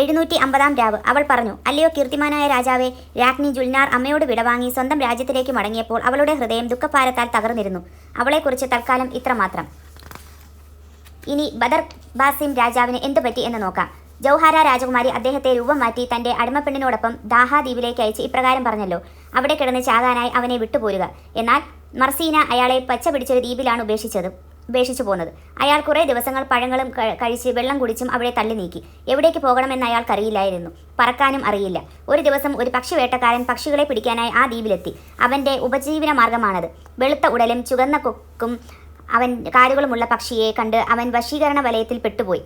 എഴുന്നൂറ്റി അമ്പതാം രാവ്. അവൾ പറഞ്ഞു അല്ലയോ കീർത്തിമാനായ രാജാവേ രാജ്ഞി ജുൽനാർ അമ്മയോട് വിടവാങ്ങി സ്വന്തം രാജ്യത്തിലേക്ക് മടങ്ങിയപ്പോൾ അവളുടെ ഹൃദയം ദുഃഖഭാരത്താൽ തകർന്നിരുന്നു. അവളെക്കുറിച്ച് തൽക്കാലം ഇത്രമാത്രം ഇനി ബദർ ബാസിം രാജാവിന് എന്തു പറ്റി എന്ന് നോക്കാം. ജൗഹാര രാജകുമാരി അദ്ദേഹത്തെ രൂപം മാറ്റി തന്റെ അടിമപ്പെണ്ണിനോടൊപ്പം ദാഹാ ദ്വീപിലേക്ക് അയച്ച് ഇപ്രകാരം പറഞ്ഞല്ലോ അവിടെ കിടന്ന് ചാകാനായി അവനെ വിട്ടുപോരുക. എന്നാൽ മർസീന അയാളെ പച്ച പിടിച്ചൊരു ദ്വീപിലാണ് ഉപേക്ഷിച്ചത്. ഉപേക്ഷിച്ചു പോകുന്നത് അയാൾ കുറേ ദിവസങ്ങൾ പഴങ്ങളും കഴിച്ച് വെള്ളം കുടിച്ചും അവിടെ തള്ളി നീക്കി. എവിടേക്ക് പോകണമെന്ന് അയാൾക്കറിയില്ലായിരുന്നു. പറക്കാനും അറിയില്ല. ഒരു ദിവസം ഒരു പക്ഷി വേട്ടക്കാരൻ പക്ഷികളെ പിടിക്കാനായി ആ ദ്വീപിലെത്തി. അവന്റെ ഉപജീവന മാർഗമാണത്. വെളുത്ത ഉടലും ചുവന്ന കൊക്കും അവൻ കാലുകളുമുള്ള പക്ഷിയെ കണ്ട് അവൻ വശീകരണ വലയത്തിൽ പെട്ടുപോയി.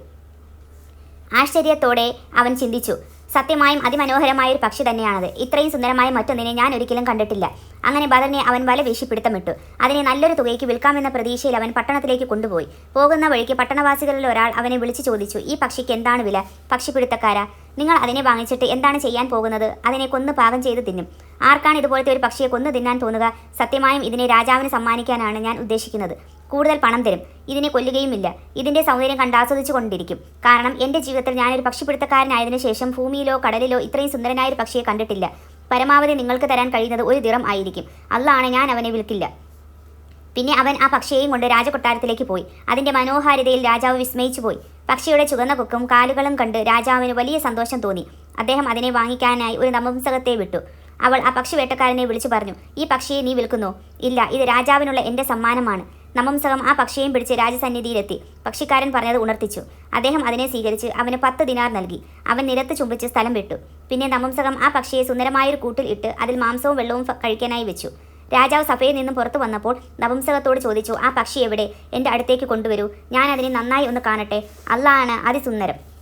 ആശ്ചര്യത്തോടെ അവൻ ചിന്തിച്ചു. സത്യമായും അതിമനോഹരമായ ഒരു പക്ഷി തന്നെയാണത്. ഇത്രയും സുന്ദരമായ മറ്റൊന്നിനെ ഞാൻ ഒരിക്കലും കണ്ടിട്ടില്ല. അങ്ങനെ ബദറിനെ അവൻ വല വീശിപ്പിടുത്തമിട്ടു. അതിനെ നല്ലൊരു തുകയ്ക്ക് വിൽക്കാമെന്ന പ്രതീക്ഷയിൽ അവൻ പട്ടണത്തിലേക്ക് കൊണ്ടുപോയി. പോകുന്ന വഴിക്ക് പട്ടണവാസികളിൽ ഒരാൾ അവനെ വിളിച്ചു ചോദിച്ചു ഈ പക്ഷിക്ക് എന്താണ് വില? പക്ഷിപ്പിടുത്തക്കാരാ നിങ്ങൾ അതിനെ വാങ്ങിച്ചിട്ട് എന്താണ് ചെയ്യാൻ പോകുന്നത്? അതിനെ കൊന്ന് പാകം ചെയ്ത് തിന്നും. ആർക്കാണ് ഇതുപോലത്തെ ഒരു പക്ഷിയെ കൊന്നു തിന്നാൻ തോന്നുക? സത്യമായും ഇതിനെ രാജാവിന് സമ്മാനിക്കാനാണ് ഞാൻ ഉദ്ദേശിക്കുന്നത്. കൂടുതൽ പണം തരും. ഇതിനെ കൊല്ലുകയുമില്ല. ഇതിന്റെ സൗന്ദര്യം കണ്ടാസ്വദിച്ചു കൊണ്ടിരിക്കും കാരണം എന്റെ ജീവിതത്തിൽ ഞാനൊരു പക്ഷിപ്പിടുത്തക്കാരനായതിനു ശേഷം ഭൂമിയിലോ കടലിലോ ഇത്രയും സുന്ദരനായ ഒരു പക്ഷിയെ കണ്ടിട്ടില്ല. പരമാവധി നിങ്ങൾക്ക് തരാൻ കഴിയുന്നത് ഒരു ദിറം ആയിരിക്കും. അള്ളാണ് ഞാൻ അവനെ വിൽക്കില്ല. പിന്നെ അവൻ ആ പക്ഷിയെയും കൊണ്ട് രാജകൊട്ടാരത്തിലേക്ക് പോയി. അതിന്റെ മനോഹാരിതയിൽ രാജാവ് വിസ്മയിച്ചു പോയി. പക്ഷിയുടെ ചുവന്ന കൊക്കും കാലുകളും കണ്ട് രാജാവിന് വലിയ സന്തോഷം തോന്നി. അദ്ദേഹം അതിനെ വാങ്ങിക്കാനായി ഒരു നപുംസകത്തെ വിട്ടു. അവൾ ആ പക്ഷി വേട്ടക്കാരനെ വിളിച്ചു പറഞ്ഞു ഈ പക്ഷിയെ നീ വിൽക്കുന്നോ? ഇല്ല ഇത് രാജാവിനുള്ള എന്റെ സമ്മാനമാണ്. നമംസകം ആ പക്ഷിയെയും പിടിച്ച് രാജസന്നിധിയിലെത്തി പക്ഷിക്കാരൻ പറഞ്ഞത് ഉണർത്തിച്ചു. അദ്ദേഹം അതിനെ സ്വീകരിച്ച് അവന് പത്ത് ദിനാർ നൽകി. അവൻ നിരത്ത് ചുംബിച്ച് സ്ഥലം വിട്ടു. പിന്നെ നമംസകം ആ പക്ഷിയെ സുന്ദരമായൊരു കൂട്ടിൽ ഇട്ട് അതിൽ മാംസവും വെള്ളവും കഴിക്കാനായി വെച്ചു. രാജാവ് സഭയിൽ നിന്നും പുറത്തു വന്നപ്പോൾ നപുംസകത്തോട് ചോദിച്ചു ആ പക്ഷി എവിടെ? എന്റെ അടുത്തേക്ക് കൊണ്ടുവരൂ. ഞാൻ അതിനെ നന്നായി ഒന്ന് കാണട്ടെ. അല്ലാണ് അതിസുന്ദരം.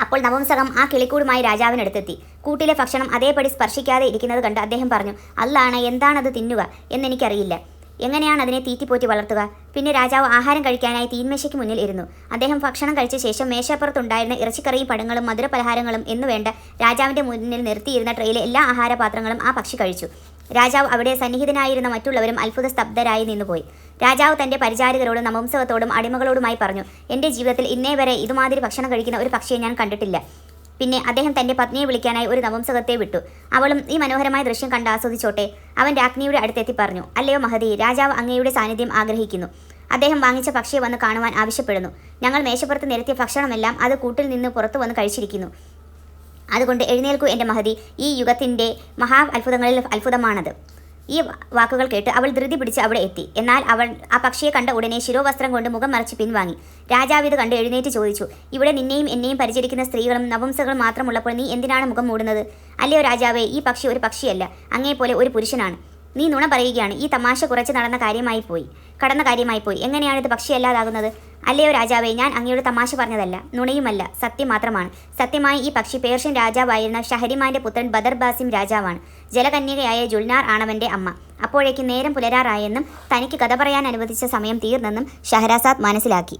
അപ്പോൾ നവംസകം ആ കിളിക്കൂടുമായി രാജാവിനടുത്തെത്തി. കൂട്ടിലെ ഭക്ഷണം അതേപടി സ്പർശിക്കാതെ ഇരിക്കുന്നത് കണ്ട് അദ്ദേഹം പറഞ്ഞു അല്ലാണ് എന്താണത് തിന്നുക? എന്നെനിക്കറിയില്ല. എങ്ങനെയാണ് അതിനെ തീറ്റിപ്പോറ്റി വളർത്തുക? പിന്നെ രാജാവ് ആഹാരം കഴിക്കാനായി തീൻമേശയ്ക്ക് മുന്നിൽ ഇരുന്നു. അദ്ദേഹം ഭക്ഷണം കഴിച്ച ശേഷം മേശപ്പുറത്തുണ്ടായിരുന്ന ഇറച്ചിക്കറിയും പഴങ്ങളും മധുരപലഹാരങ്ങളും എന്നുവേണ്ട രാജാവിന്റെ മുന്നിൽ നിർത്തിയിരുന്ന ട്രെയിലെ എല്ലാ ആഹാരപാത്രങ്ങളും ആ പക്ഷി കഴിച്ചു. രാജാവ് അവിടെ സന്നിഹിതനായിരുന്ന മറ്റുള്ളവരും അത്ഭുത സ്തബ്ധരായി നിന്നുപോയി. രാജാവ് തന്റെ പരിചാരകരോടും നമംസവത്തോടും അടിമകളോടുമായി പറഞ്ഞു എന്റെ ജീവിതത്തിൽ ഇന്നേ വരെ ഇതുമാതിരി ഭക്ഷണം കഴിക്കുന്ന ഒരു പക്ഷിയെ ഞാൻ കണ്ടിട്ടില്ല പിന്നെ അദ്ദേഹം തന്റെ പത്നിയെ വിളിക്കാനായി ഒരു നവംസകത്തെ വിട്ടു. അവളും ഈ മനോഹരമായ ദൃശ്യം കണ്ട് ആസ്വദിച്ചോട്ടെ. അവൻ രാജ്ഞിയുടെ അടുത്തെത്തി പറഞ്ഞു അല്ലയോ മഹതി രാജാവ് അങ്ങയുടെ സാന്നിധ്യം ആഗ്രഹിക്കുന്നു. അദ്ദേഹം വാങ്ങിച്ച പക്ഷിയെ വന്ന് കാണുവാൻ ആവശ്യപ്പെടുന്നു. ഞങ്ങൾ മേശപ്പുറത്ത് നിരത്തിയ ഭക്ഷണമെല്ലാം അത് കൂട്ടിൽ നിന്ന് പുറത്തു വന്ന് കഴിച്ചിരിക്കുന്നു. അതുകൊണ്ട് എഴുന്നേൽക്കൂ എന്റെ മഹതി. ഈ യുഗത്തിന്റെ മഹാ അത്ഭുതങ്ങളിൽ അത്ഭുതമാണത്. ഈ വാക്കുകൾ കേട്ട് അവൾ ധൃതി പിടിച്ച് അവിടെ എത്തി. എന്നാൽ അവൾ ആ പക്ഷിയെ കണ്ട ഉടനെ ശിരോവസ്ത്രം കൊണ്ട് മുഖം മറച്ച് പിൻവാങ്ങി. രാജാവ് ഇത് കണ്ട് എഴുന്നേറ്റ് ചോദിച്ചു ഇവിടെ നിന്നെയും എന്നെയും പരിചരിക്കുന്ന സ്ത്രീകളും നവംസകളും മാത്രമുള്ളപ്പോൾ നീ എന്തിനാണ് മുഖം മൂടുന്നത്? അല്ലയോ രാജാവേ ഈ പക്ഷി ഒരു പക്ഷിയല്ല അങ്ങേപോലെ ഒരു പുരുഷനാണ്. നീ നുണ പറയുകയാണ് ഈ തമാശ കുറച്ച് നടന്ന കാര്യമായി പോയി കടന്ന കാര്യമായി പോയി എങ്ങനെയാണ് ഇത് പക്ഷിയല്ലാതാകുന്നത്? അല്ലയോ രാജാവേ ഞാൻ അങ്ങയുടെ തമാശ പറഞ്ഞതല്ല. നുണയുമല്ല സത്യം മാത്രമാണ് സത്യമായി ഈ പക്ഷി പേർഷ്യൻ രാജാവായിരുന്ന ഷഹരിമാന്റെ പുത്രൻ ബദർ ബാസിം രാജാവാണ്. ജലകന്യകയായ ജുൽനാർ ആണവന്റെ അമ്മ. അപ്പോഴേക്ക് നേരം പുലരാറായെന്നും തനിക്ക് കഥ പറയാൻ അനുവദിച്ച സമയം തീർന്നെന്നും ഷഹരാസാദ് മനസ്സിലാക്കി.